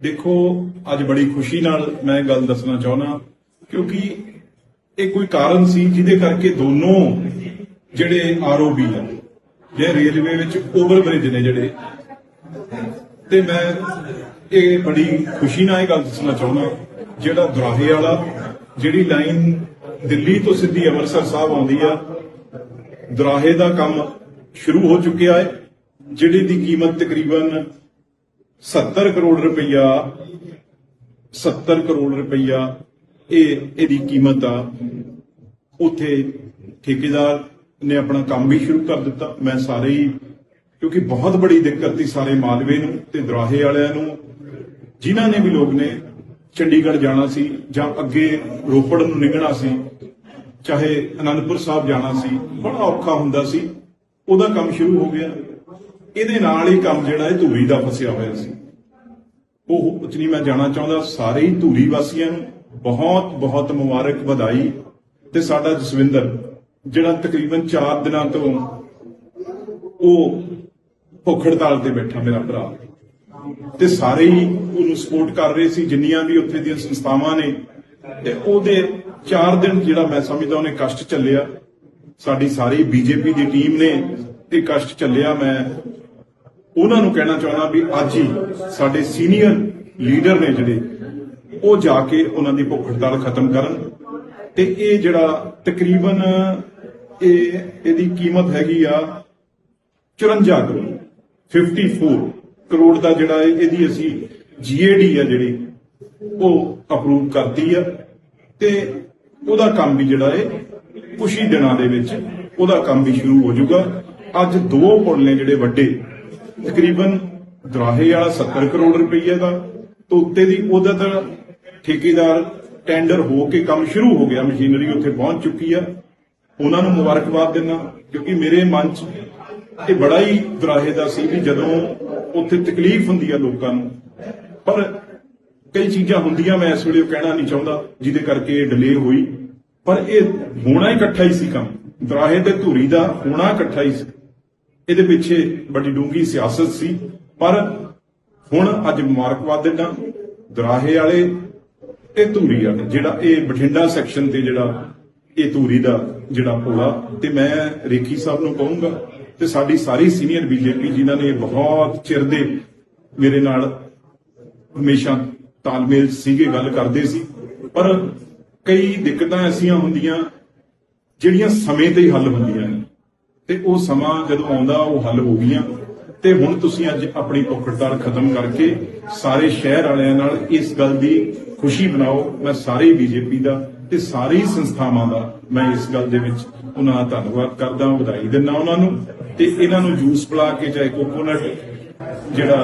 ਦੇਖੋ, ਅੱਜ ਬੜੀ ਖੁਸ਼ੀ ਨਾਲ ਮੈਂ ਗੱਲ ਦੱਸਣਾ ਚਾਹੁੰਦਾ, ਕਿਉਂਕਿ ਇਹ ਕੋਈ ਕਾਰਨ ਸੀ ਜਿਹਦੇ ਕਰਕੇ ਦੋਨੋਂ ਜਿਹੜੇ ਆਰਓਬੀ ਆ, ਜੇ ਰੇਲਵੇ ਵਿੱਚ ਓਵਰ ਬ੍ਰਿਜ ਨੇ ਜਿਹੜੇ, ਤੇ ਮੈਂ ਇਹ ਬੜੀ ਖੁਸ਼ੀ ਨਾਲ ਇਹ ਗੱਲ ਦੱਸਣਾ ਚਾਹੁੰਦਾ, ਜਿਹੜਾ ਦੁਰਾਹੇ ਵਾਲਾ, ਜਿਹੜੀ ਲਾਈਨ ਦਿੱਲੀ ਤੋਂ ਸਿੱਧੀ ਅੰਮ੍ਰਿਤਸਰ ਸਾਹਿਬ ਆਉਂਦੀ ਆ, ਦੁਰਾਹੇ ਦਾ ਕੰਮ ਸ਼ੁਰੂ ਹੋ ਚੁੱਕਿਆ ਹੈ, ਜਿਹੜੀ ਦੀ ਕੀਮਤ ਤਕਰੀਬਨ 70 ਕਰੋੜ ਰੁਪਈਆ 70 ਕਰੋੜ ਰੁਪਈਆ ਇਹ ਇਹਦੀ ਕੀਮਤ ਆ। ਉੱਥੇ ਠੇਕੇਦਾਰ ਨੇ ਆਪਣਾ ਕੰਮ ਵੀ ਸ਼ੁਰੂ ਕਰ ਦਿੱਤਾ। ਮੈਂ ਸਾਰੇ ਹੀ, ਕਿਉਂਕਿ ਬਹੁਤ ਬੜੀ ਦਿੱਕਤ ਸੀ ਸਾਰੇ ਮਾਲਵੇ ਨੂੰ ਤੇ ਦਰਾਹੇ ਵਾਲਿਆਂ ਨੂੰ, ਜਿਨ੍ਹਾਂ ਨੇ ਵੀ ਲੋਕ ਨੇ ਚੰਡੀਗੜ੍ਹ ਜਾਣਾ ਸੀ ਜਾਂ ਅੱਗੇ ਰੋਪੜ ਨੂੰ ਨਿਕਲਣਾ ਸੀ, ਚਾਹੇ ਅਨੰਦਪੁਰ ਸਾਹਿਬ ਜਾਣਾ ਸੀ, ਬੜਾ ਔਖਾ ਹੁੰਦਾ ਸੀ। ਉਹਦਾ ਕੰਮ ਸ਼ੁਰੂ ਹੋ ਗਿਆ। ਇਹਦੇ ਨਾਲ ਹੀ ਕੰਮ ਜਿਹੜਾ ਇਹ ਧੂਰੀ ਦਾ ਫਸਿਆ ਹੋਇਆ ਸੀ। ਉਹ ਉਚਨੀ ਮੈਂ ਜਾਣਾ ਚਾਹੁੰਦਾ, ਸਾਰੇ ਹੀ ਧੂਰੀ ਵਾਸੀਆਂ ਨੂੰ ਬਹੁਤ ਬਹੁਤ ਮੁਬਾਰਕ ਵਧਾਈ ਤੇ ਸਾਡਾ ਜਸਵਿੰਦਰ, ਜਿਹੜਾ ਤਕਰੀਬਨ 4 ਦਿਨਾਂ ਤੋਂ ਉਹ ਭੁੱਖ ਹੜਤਾਲ ਤੇ ਬੈਠਾ ਮੇਰਾ ਭਰਾ। ਤੇ ਸਾਰੇ ਹੀ ਉਹਨੂੰ ਸਪੋਰਟ ਕਰ ਰਹੇ ਸੀ, ਜਿੰਨੀਆਂ ਵੀ ਉੱਥੇ ਦੀਆਂ ਸੰਸਥਾਵਾਂ ਨੇ। ਤੇ ਉਹਦੇ 4 ਦਿਨ ਜਿਹੜਾ ਮੈਂ ਸਮਝਦਾ ਉਹਨੇ ਕਸ਼ਟ ਚੱਲਿਆ। ਸਾਡੀ ਸਾਰੀ ਬੀਜੇਪੀ ਦੀ ਟੀਮ ਨੇ ਇਹ ਕਸ਼ਟ ਚੱਲਿਆ, ਮੈਂ ਉਹਨਾਂ ਨੂੰ ਕਹਿਣਾ ਚਾਹੁੰਦਾ ਵੀ ਅੱਜ ਹੀ ਸਾਡੇ ਸੀਨੀਅਰ ਲੀਡਰ ਨੇ ਜਿਹੜੇ, ਉਹ ਜਾ ਕੇ ਉਹਨਾਂ ਦੀ ਭੁੱਖ ਹੜਤਾਲ ਖਤਮ ਕਰਨ ਤੇ ਇਹ ਜਿਹੜਾ ਤਕਰੀਬਨ ਇਹ, ਇਹਦੀ ਕੀਮਤ ਹੈਗੀ ਆ 54 ਕਰੋੜ 54 ਕਰੋੜ ਦਾ ਜਿਹੜਾ ਇਹ- ਇਹਦੀ ਅਸੀਂ ਜੀਏਡੀ ਆ ਜਿਹੜੀ, ਉਹ ਅਪਰੂਵ ਕਰਤੀ ਆ ਤੇ ਉਹਦਾ ਕੰਮ ਵੀ ਜਿਹੜਾ ਹੈ ਕੁਝ ਹੀ ਦਿਨਾਂ ਦੇ ਵਿੱਚ ਉਹਦਾ ਕੰਮ ਵੀ ਸ਼ੁਰੂ ਹੋ ਜਾਊਗਾ। ਅੱਜ ਦੋ ਪੁਲ ਨੇ ਜਿਹੜੇ ਵੱਡੇ ਤਕਰੀਬਨ ਦਰਾਹੇ ਵਾਲਾ 70 ਕਰੋੜ ਰੁਪਈਏ ਦਾ, ਤੋਂ ਦੀ ਉਹਦਾ ਤਾਂ ਠੇਕੇਦਾਰ ਟੈਂਡਰ ਹੋ ਕੇ ਕੰਮ ਸ਼ੁਰੂ ਹੋ ਗਿਆ, ਮਸ਼ੀਨਰੀ ਉੱਥੇ ਪਹੁੰਚ ਚੁੱਕੀ ਆ। ਉਹਨਾਂ ਨੂੰ ਮੁਬਾਰਕਬਾਦ ਦਿੰਦਾ, ਕਿਉਂਕਿ ਮੇਰੇ ਮਨ 'ਚ ਇਹ ਬੜਾ ਹੀ ਦਰਾਹੇ ਦਾ ਸੀ ਵੀ ਜਦੋਂ ਉੱਥੇ ਤਕਲੀਫ ਹੁੰਦੀ ਆ ਲੋਕਾਂ ਨੂੰ। ਪਰ ਕਈ ਚੀਜ਼ਾਂ ਹੁੰਦੀਆਂ, ਮੈਂ ਇਸ ਵੇਲੇ ਉਹ ਕਹਿਣਾ ਨਹੀਂ ਚਾਹੁੰਦਾ, ਜਿਹਦੇ ਕਰਕੇ ਇਹ ਡਿਲੇ ਹੋਈ। ਪਰ ਇਹ ਹੋਣਾ ਇਕੱਠਾ ਹੀ ਸੀ ਕੰਮ। ਦਰਾਹੇ ਤੇ ਧੂਰੀ ਦਾ ਹੋਣਾ ਇਕੱਠਾ ਹੀ ਸੀ। ਇਹਦੇ ਪਿੱਛੇ ਬੜੀ ਡੂੰਗੀ ਸਿਆਸਤ ਸੀ, ਪਰ ਹੁਣ ਅੱਜ ਮੁਬਾਰਕਬਾਦ ਦਿੰਦਾ ਦਰਾਹੇ ਵਾਲੇ ਤੇ ਧੂਰੀ ਵਾਲੇ, ਜਿਹੜਾ ਇਹ ਬਠਿੰਡਾ ਸੈਕਸ਼ਨ ਤੇ ਜਿਹੜਾ ਇਹ ਧੂਰੀ ਦਾ ਜਿਹੜਾ ਪੋਲਾ, ਤੇ ਮੈਂ ਰੇਖੀ ਸਾਹਿਬ ਨੂੰ ਕਹੂੰਗਾ, ਤੇ ਸਾਡੀ ਸਾਰੀ ਸੀਨੀਅਰ ਬੀਜੇਪੀ ਜਿਨ੍ਹਾਂ ਨੇ ਬਹੁਤ ਚਿਰ ਦੇ ਮੇਰੇ ਨਾਲ ਹਮੇਸ਼ਾ ਤਾਲਮੇਲ ਸੀਗੇ, ਗੱਲ ਕਰਦੇ ਸੀ, ਪਰ ਕਈ ਦਿੱਕਤਾਂ ਐਸੀਆਂ ਹੁੰਦੀਆਂ ਜਿਹੜੀਆਂ ਸਮੇਂ ਤੇ ਹੀ ਹੱਲ ਹੁੰਦੀਆਂ ਨੇ। ਤੇ ਉਹ ਸਮਾਂ ਜਦੋਂ ਆਉਂਦਾ, ਉਹ ਹੱਲ ਹੋ ਗਈਆਂ। ਤੇ ਹੁਣ ਤੁਸੀਂ ਅੱਜ ਆਪਣੀ ਭੁੱਖ ਖਤਮ ਕਰਕੇ ਸਾਰੇ ਸ਼ਹਿਰ ਵਾਲਿਆਂ ਨਾਲ ਇਸ ਗੱਲ ਦੀ ਖੁਸ਼ੀ ਬਣਾਓ ਮੈਂ ਸਾਰੇ ਬੀਜੇਪੀ ਦਾ ਤੇ ਸਾਰੀ ਸੰਸਥਾਵਾਂ ਦਾ ਮੈਂ ਇਸ ਗੱਲ ਦੇ ਵਿੱਚ ਉਹਨਾਂ ਦਾ ਧੰਨਵਾਦ ਕਰਦਾ, ਵਧਾਈ ਦਿੰਦਾ ਉਹਨਾਂ ਨੂੰ। ਤੇ ਇਹਨਾਂ ਨੂੰ ਜੂਸ ਪਿਲਾ ਕੇ ਚਾਹੇ ਕੋਕੋਨਟ ਜਿਹੜਾ